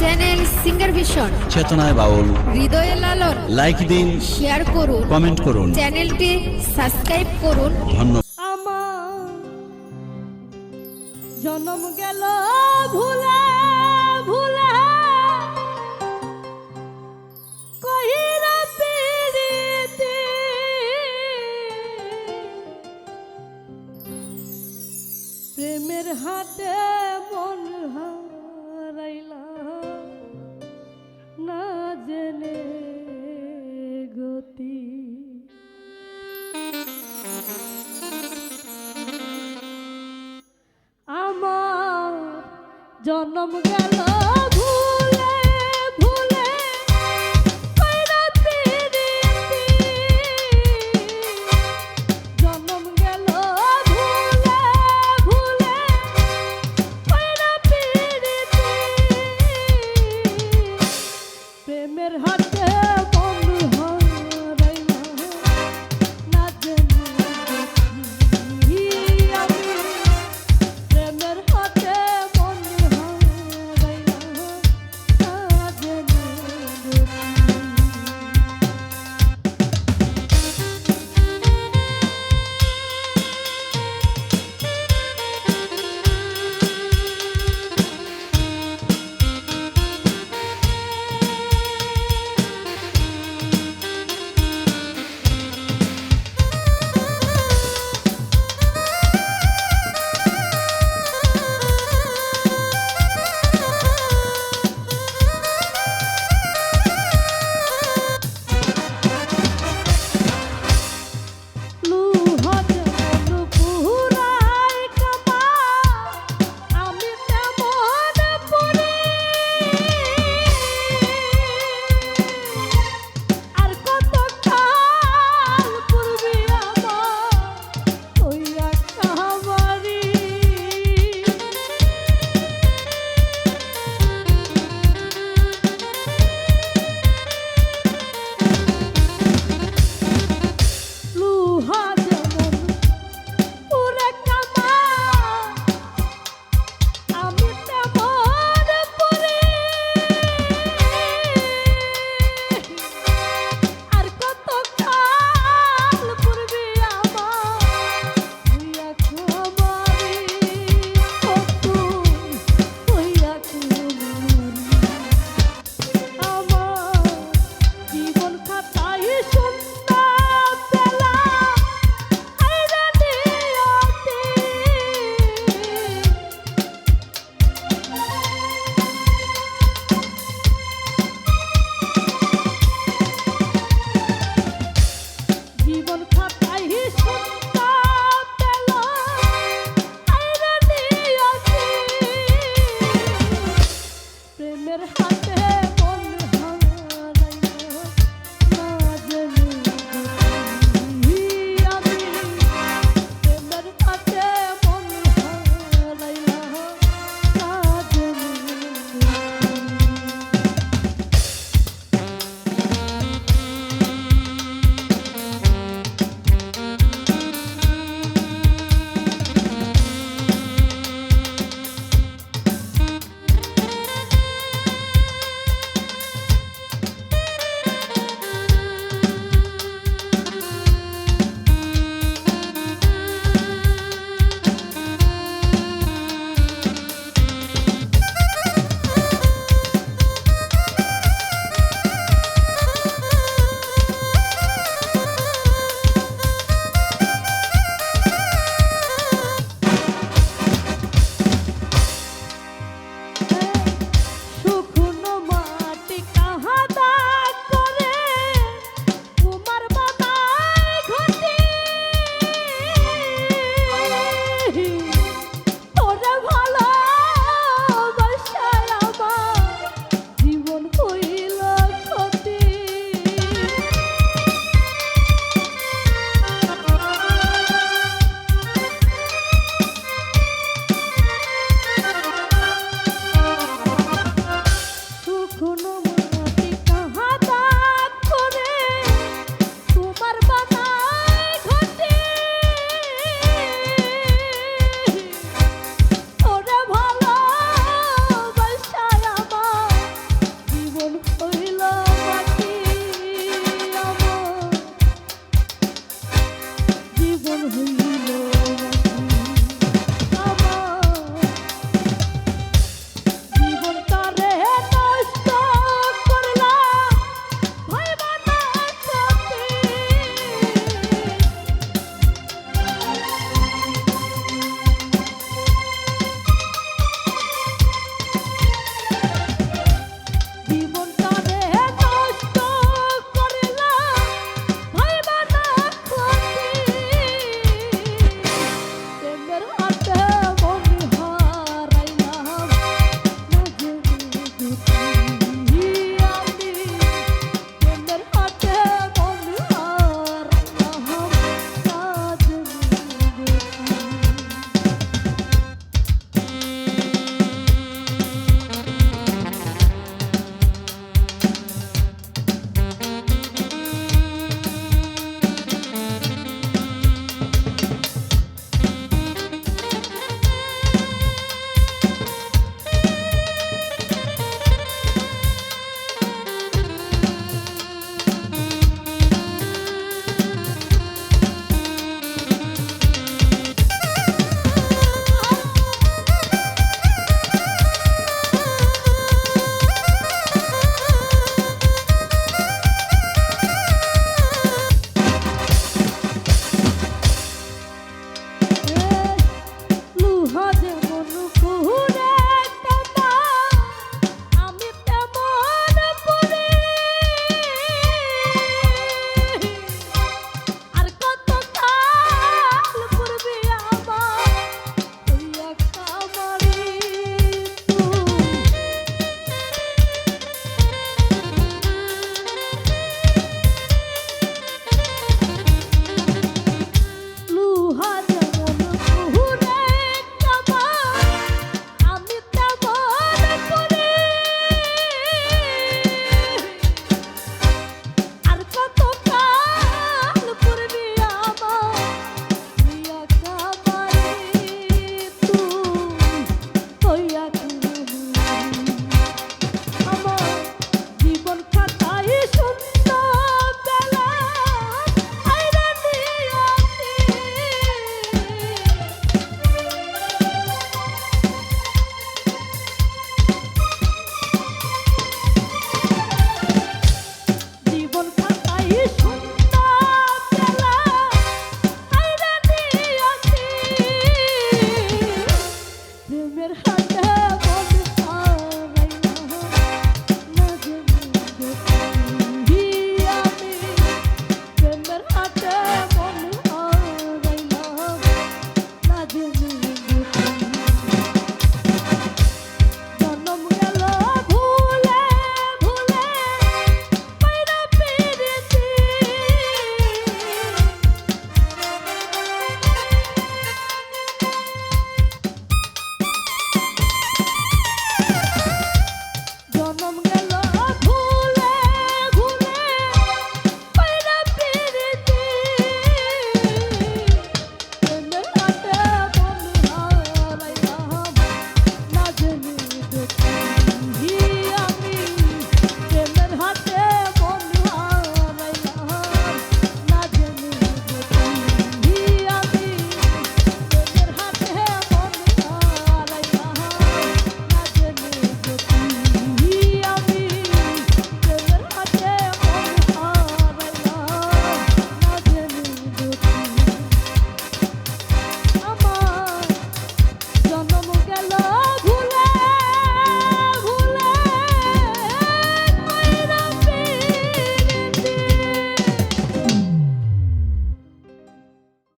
Channel singer vision চেতনায় বাউল হৃদয়ে Lalon like দিন শেয়ার করুন কমেন্ট করুন. চ্যানেলটি সাবস্ক্রাইব করুন। ধন্যবাদ। জন্ম গেল ভুলে ভুলে। কহিরা পিরিতি প্রেমের হাটে জন্ম গেল।